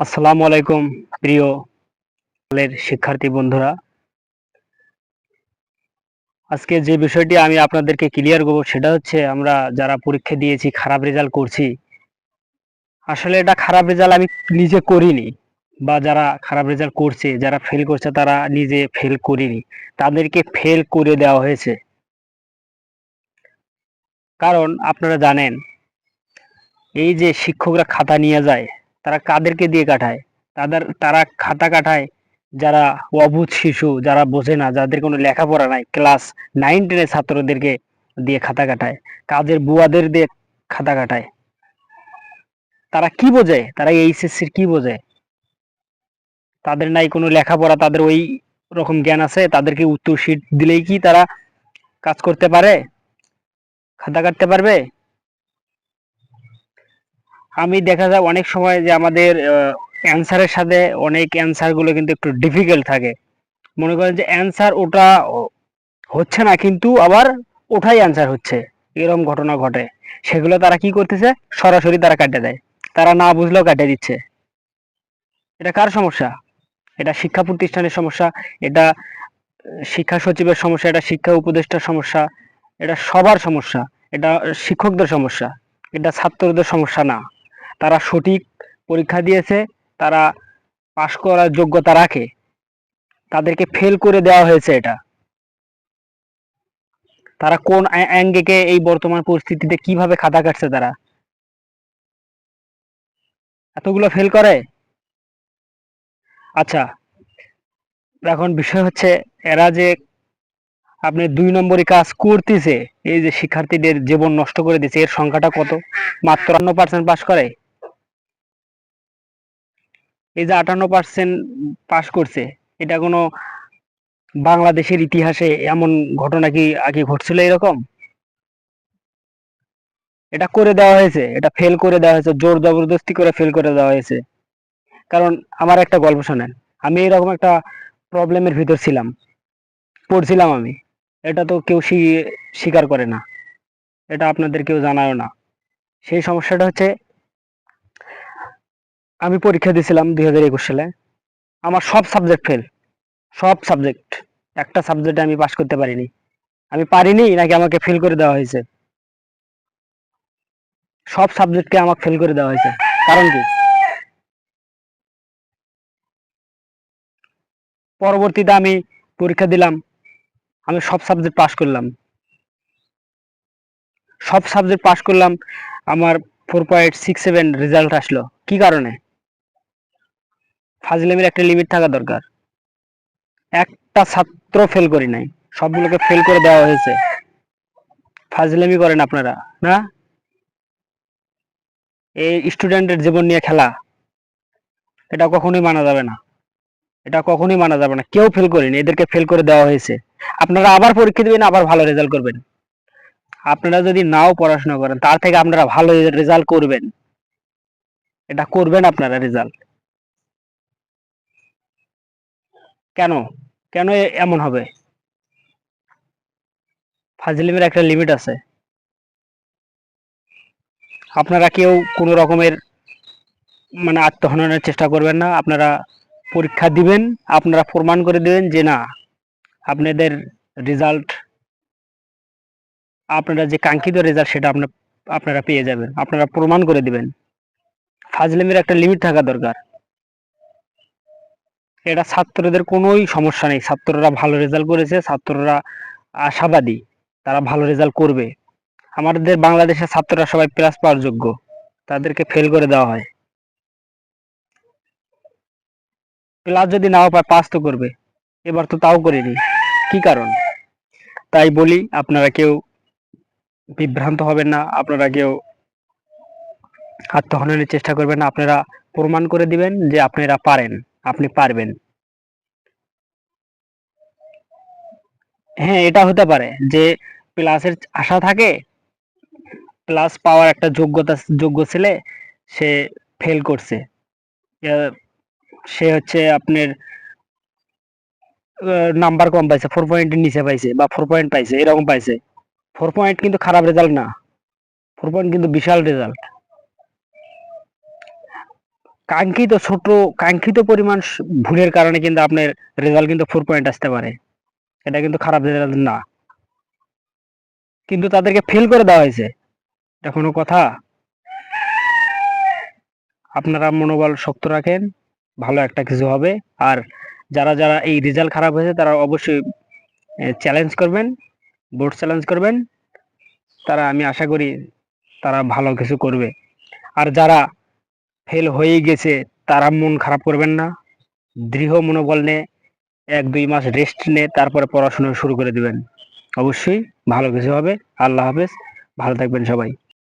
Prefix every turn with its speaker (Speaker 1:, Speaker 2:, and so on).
Speaker 1: আসসালামু আলাইকুম, প্রিয় শিক্ষার্থী বন্ধুরা। আজকে যে বিষয়টি আমি আপনাদেরকে ক্লিয়ার করব সেটা হচ্ছে আমরা যারা পরীক্ষা দিয়েছি, খারাপ রেজাল্ট করছি, আসলে এটা খারাপ রেজাল্ট আমি নিজে করিনি বা যারা খারাপ রেজাল্ট করছে, যারা ফেল করছে তারা নিজে ফেল করিনি, তাদেরকে ফেল করে দেওয়া হয়েছে। কারণ আপনারা জানেন, এই যে শিক্ষকরা খাতা নিয়ে যায় তারা কাদেরকে দিয়ে কাটায়? তাদের, তারা খাতা কাটায়? যারা অবুধ শিশু, যারা বোঝে না, যাদের কোনো লেখাপড়া নাই, ক্লাস নাইন টেনের ছাত্রদেরকে দিয়ে খাতা কাটায়? কাজের বুয়াদের দিয়ে খাতা কাটায়? তারা কি বোঝে তারা এইচএসসির কি বোঝে তাদের নাই কোনো লেখাপড়া, তাদের ওই রকম জ্ঞান আছে, তাদেরকে উত্তর শীট দিলেই কি তারা কাজ করতে পারে? খাতা কাটতে পারবে? আমি দেখা যায় অনেক সময় যে আমাদের অ্যান্সারের সাথে অনেক অ্যান্সারগুলো কিন্তু একটু ডিফিকাল্ট থাকে। মনে করেন যে অ্যান্সার ওটা হচ্ছে না, কিন্তু আবার ওঠাই অ্যান্সার হচ্ছে এরকম ঘটনা ঘটে। সেগুলো তারা কি করতেছে? সরাসরি তারা কাটে দেয়। তারা না বুঝলেও কাটে দিচ্ছে। এটা কার সমস্যা? এটা শিক্ষা প্রতিষ্ঠানের সমস্যা, এটা শিক্ষা সচিবের সমস্যা, এটা শিক্ষা উপদেষ্টার সমস্যা, এটা সবার সমস্যা, এটা শিক্ষকদের সমস্যা, এটা ছাত্রদের সমস্যা না। তারা সঠিক পরীক্ষা দিয়েছে, তারা পাশ করার যোগ্যতা রাখে। তাদেরকে ফেল করে দেওয়া হয়েছে এটা। তারা কোন অ্যাঙ্গেকে এই বর্তমান পরিস্থিতিতে কীভাবে খাতা কাটছে তারা? এতগুলো ফেল করে? আচ্ছা এখন বিষয় হচ্ছে এরা যে আপনি দুই নম্বরই কাজ করতেছে, এই যে শিক্ষার্থীদের জীবন নষ্ট করে দিচ্ছে এর সংখ্যাটা কত? মাত্র পার্সেন্ট পাস করে। এই যে আটান্ন পার্সেন্ট পাশ করছে, এটা কোনো বাংলাদেশের ইতিহাসে এমন ঘটনা কি আগে ঘটছিল এরকম? এটা করে দেওয়া হয়েছে, এটা ফেল করে দেওয়া হয়েছে, জোর জবরদস্তি করে ফেল করে দেওয়া হয়েছে। কারণ আমার একটা গল্প শোনেন, আমি এরকম একটা প্রবলেমের ভিতর ছিলাম, পড়ছিলাম আমি, এটা তো কেউ স্বীকার করে না, এটা আপনাদের কেউ জানায়ও না। সেই সমস্যাটা হচ্ছে আমি পরীক্ষা দিয়েছিলাম দুই হাজার একুশ সালে। আমার সব সাবজেক্ট ফেল সব সাবজেক্ট একটা সাবজেক্টে আমি পাশ করতে পারিনি। আমি পারিনি, নাকি আমাকে ফেল করে দেওয়া হয়েছে? সব সাবজেক্টকে আমাকে ফেল করে দেওয়া হয়েছে। কারণ কি? পরবর্তীতে আমি পরীক্ষা দিলাম। আমি সব সাবজেক্ট পাশ করলাম। সব সাবজেক্ট পাশ করলাম। আমার four point six seven result আসলো। কি কারণে? ফাজলেমের একটা লিমিট থাকা দরকার। একটা ছাত্র ফেল করি নাই, সবগুলোকে ফেল করে দেওয়া হয়েছে। ফাজলেমি করেন আপনারা, না? এই স্টুডেন্টের জীবন নিয়ে খেলা, এটা কখনোই মানা যাবে না। এটা কখনোই মানা যাবে না। কেউ ফেল করেনি, এদেরকে ফেল করে দেওয়া হয়েছে। আপনারা আবার পরীক্ষা দেবেন, আবার ভালো রেজাল্ট করবেন। আপনারা যদি নাও পড়াশোনা করেন, তার থেকে আপনারা ভালো রেজাল্ট করবেন। এটা করবেন আপনারা রেজাল্ট কেন? কেন এমন হবে? ফাজলিমের একটা লিমিট আছে। আপনারা কেউ কোনো রকমের মানে আত্মহননের চেষ্টা করবেন না। আপনারা পরীক্ষা দিবেন, আপনারা প্রমাণ করে দেবেন যে না, আপনাদের রেজাল্ট আপনারা যে কাঙ্ক্ষিত রেজাল্ট সেটা আপনার আপনারা পেয়ে যাবেন। আপনারা প্রমাণ করে দিবেন। ফাজলিমের একটা লিমিট থাকা দরকার। এটা ছাত্রদের কোনোই সমস্যা নেই। ছাত্ররা ভালো রেজাল্ট করেছে, ছাত্ররা আশাবাদী, তারা ভালো রেজাল্ট করবে। আমাদের বাংলাদেশের ছাত্ররা সবাই প্লাস পাওয়ার যোগ্য, তাদেরকে ফেল করে দেওয়া হয়। প্লাস যদি নাও পায় পাস তো করবে। এবার তো তাও করিনি। কি কারণ? তাই বলি, আপনারা কেউ বিভ্রান্ত হবেন না, আপনারা কেউ আত্মহননের চেষ্টা করবেন না। আপনারা প্রমাণ করে দিবেন যে আপনারা পারেন, আপনি পারবেন। হ্যাঁ এটা হতে পারে যে প্লাসের আশা থাকে প্লাস পাওয়ার একটা যোগ্যতা, যোগ্য ছেলে সে ফেল করছে। সে হচ্ছে আপনার নাম্বার কম পাইছে ফোর পয়েন্টের নিচে পাইছে বা ফোর পয়েন্ট পাইছে, এরকম পাইছে। ফোর পয়েন্ট কিন্তু খারাপ রেজাল্ট না। ফোর পয়েন্ট কিন্তু বিশাল রেজাল্ট কাঙ্ক্ষিত ছোট, কাঙ্ক্ষিত পরিমাণ ভুলের কারণে কিন্তু আপনার রেজাল্ট কিন্তু ফোর পয়েন্ট আসতে পারে। এটা কিন্তু খারাপ রেজাল্ট না। কিন্তু তাদেরকে ফেল করে দেওয়া হয়েছে। এটা কোনো কথা? আপনারা মনোবল শক্ত রাখেন, ভালো একটা কিছু হবে। আর যারা যারা এই রেজাল্ট খারাপ হয়েছে, তারা অবশ্যই চ্যালেঞ্জ করবেন বোর্ড চ্যালেঞ্জ করবেন। তারা, আমি আশা করি, তারা ভালো কিছু করবে। আর যারা ফেল হয়ে গেছে, তারা মন খারাপ করবেন না। দৃঢ় মনোবল নিয়ে এক, দুই মাস রেস্ট নিয়ে তারপরে পড়াশোনা শুরু করে দিবেন। অবশ্যই ভালো কিছু হবে। আল্লাহ হাফেজ। ভালো থাকবেন সবাই।